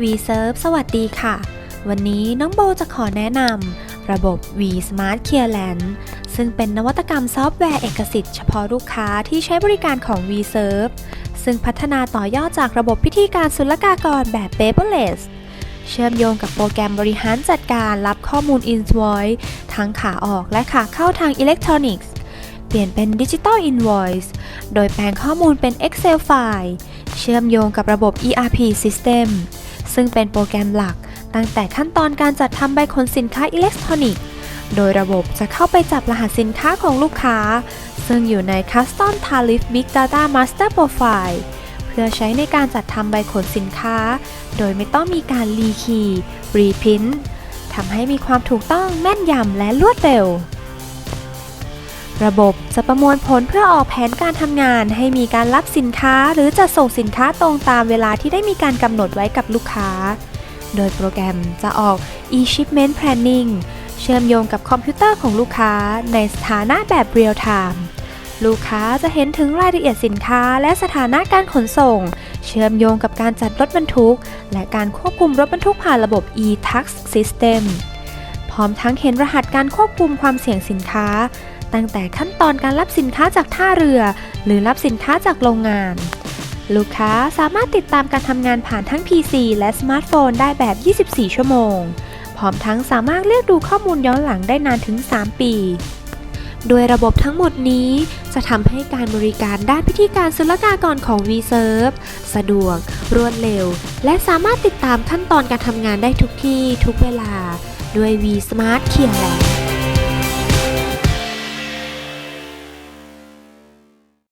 VServe สวัสดีค่ะ วันนี้น้องโบจะขอแนะนำระบบ V Smart Clearance ซึ่งเป็นนวัตกรรมซอฟต์แวร์เอกสิทธิ์เฉพาะลูกค้าที่ใช้บริการของ VServe ซึ่งพัฒนาต่อยอดจากระบบพิธีการศุลกากรแบบ paperless เชื่อมโยงกับโปรแกรมบริหารจัดการรับข้อมูล Invoice ทั้งขาออกและขาเข้าทางอิเล็กทรอนิกส์ เปลี่ยนเป็น Digital Invoice โดยแปลงข้อมูลเป็น Excel ไฟล์เชื่อมโยงกับระบบ ERP System ซึ่งเป็นโปรแกรมหลัก ตั้งแต่ขั้นตอนการจัดทำใบขนสินค้าอิเล็กทรอนิกส์ โดยระบบจะเข้าไปจับรหัสสินค้าของลูกค้า ซึ่งอยู่ใน Custom Tariff Big Data Master Profile เพื่อใช้ในการจัดทำใบขนสินค้า โดยไม่ต้องมีการรีคีย์รีพิมพ์ทำให้มีความถูกต้องแม่นยำและรวดเร็ว ระบบจะประมวลผลเพื่อออกแผนการทำงาน ให้มีการรับสินค้า หรือจะส่งสินค้าตรงตามเวลาที่ได้มีการกำหนดไว้กับลูกค้า โดยโปรแกรมจะออก e-shipment planning เชื่อมโยงกับคอมพิวเตอร์ของลูกค้าในสถานะแบบ real time ลูกค้าจะเห็นถึงรายละเอียดสินค้าและสถานะการขนส่ง เชื่อมโยงกับการจัดรถบรรทุก และการควบคุมรถบรรทุกผ่านระบบ e-tax system พร้อมทั้งเห็นรหัสการควบคุมความเสี่ยงสินค้า ตั้งแต่ขั้นตอนการรับสินค้าจากท่าเรือ หรือรับสินค้าจากโรงงาน ลูกค้าสามารถติดตามการทำงานผ่านทั้ง PC และสมาร์ทโฟนได้แบบ 24 ชั่วโมง พร้อมทั้งสามารถเลือกดูข้อมูลย้อนหลังได้นานถึง 3 ปีโดยระบบทั้งหมดนี้จะทำให้การบริการด้านพิธีการศุลกากรของ VServe สะดวก รวดเร็ว และสามารถติดตามขั้นตอนการทำงานได้ทุกที่ทุกเวลา ด้วย V Smart Clearance